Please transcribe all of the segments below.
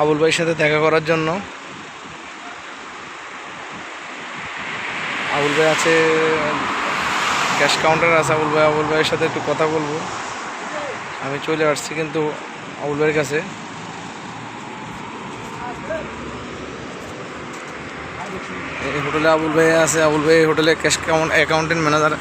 আবুল ভাইয়ের সাথে দেখা করার জন্য। আবুল ভাই আছে ক্যাশ কাউন্টার আছে। আবুল ভাই, আবুল ভাইয়ের সাথে একটু কথা বলব। আমি চলে আসছি কিন্তু আবুল ভাইয়ের কাছে। এই হোটেলে আবুল ভাই আছে। আবুল ভাই হোটেলে ক্যাশ অ্যাকাউন্টেন্ট ম্যানেজার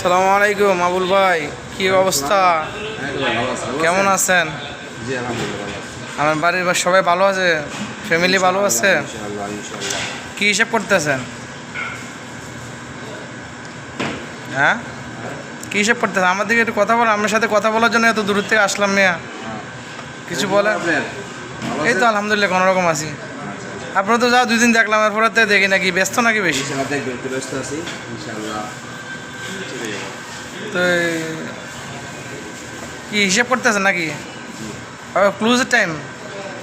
সালামু আলাইকুম, আবুল ভাই। কি অবস্থা? কেমন আছেন। আমার বাড়ির সবাই ভালো আছে? ফ্যামিলি ভালো আছে? কি হিসাব করতেছেন? হ্যাঁ? কি হিসাব করতেছেন? আমার দিকে একটু কথা বলেন, আপনার সাথে কথা বলার জন্য এত দূর থেকে আসলাম মিয়া। কিছু বলে এই তো আলহামদুলিল্লাহ, কোনো রকম আছি। আপনারা তো যা দুই দিন দেখলাম, এরপরে দেখি নাকি ব্যস্ত নাকি বেশি? ব্যস্ত আছি। তো কি হিসাব করতেছেন নাকি? ক্লোজের টাইম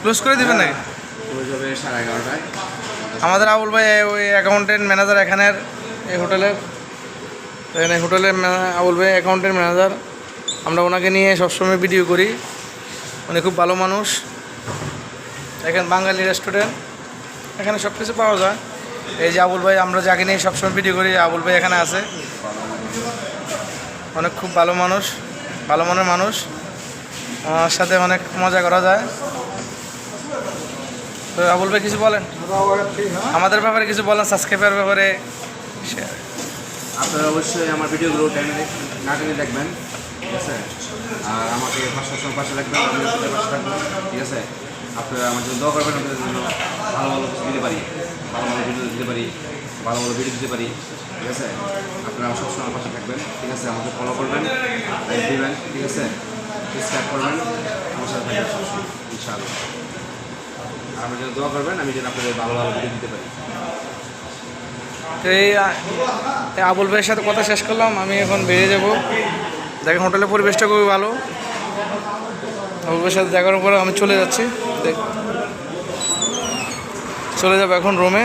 ক্লোজ করে দিবেন নাকি? আমাদের আবুল ভাই ওই অ্যাকাউন্টেন্ট ম্যানেজার এখানের এই হোটেলের এখানে হোটেলের আবুল ভাই অ্যাকাউন্টেন্ট ম্যানেজার আমরা ওনাকে নিয়ে সবসময় ভিডিও করি। উনি খুব ভালো মানুষ। এখানে বাঙালি রেস্টুরেন্ট এখানে সব কিছু পাওয়া যায়। এই যে আবুল ভাই, আমরা যাকে নিয়ে সবসময় ভিডিও করি, আবুল ভাই এখানে আছে। অনেক খুব ভালো মানুষ, ভালো মনের মানুষ। আমার সাথে অনেক মজা করা যায়। তো আবুল ভাই, কিছু বলেন? আমাদের ব্যাপারে কিছু বলেন সাবস্ক্রাইবার ব্যাপারে। আপনারা অবশ্যই আমার ভিডিওগুলো টাইমে না টেনে দেখবেন, ঠিক আছে? আর আমাকে সময় পাশে রাখবেন আমি পাশে থাকব, ঠিক আছে? আপনারা আমার জন্য দোয়া করবেন, আপনাদের জন্য ভালো ভালো কিছু দিতে পারি। ভালো ভালো ভিডিও দিতে পারি, ভালো ভালো ভিডিও দিতে পারি, ঠিক আছে? আপনারা সবসময় আমার পাশে থাকবেন, ঠিক আছে? আমাকে ফলো করবেন লাইক দিবেন, ঠিক আছে? সাবস্ক্রাইব করবেন, আমার সাথে থাকবেন সবসময় আর আমার জন্য দোয়া করবেন, আমি যেন আপনাদের ভালো ভালো ভিডিও দিতে পারি। তো এই আবুল ভাইয়ের সাথে কথা শেষ করলাম, আমি এখন বেরিয়ে যাব। দেখেন হোটেলের পরিবেশটা খুবই ভালো। আবুল ভাইয়ের সাথে দেখার পরে আমি চলে যাচ্ছি। দেখ- চলে যাব এখন রুমে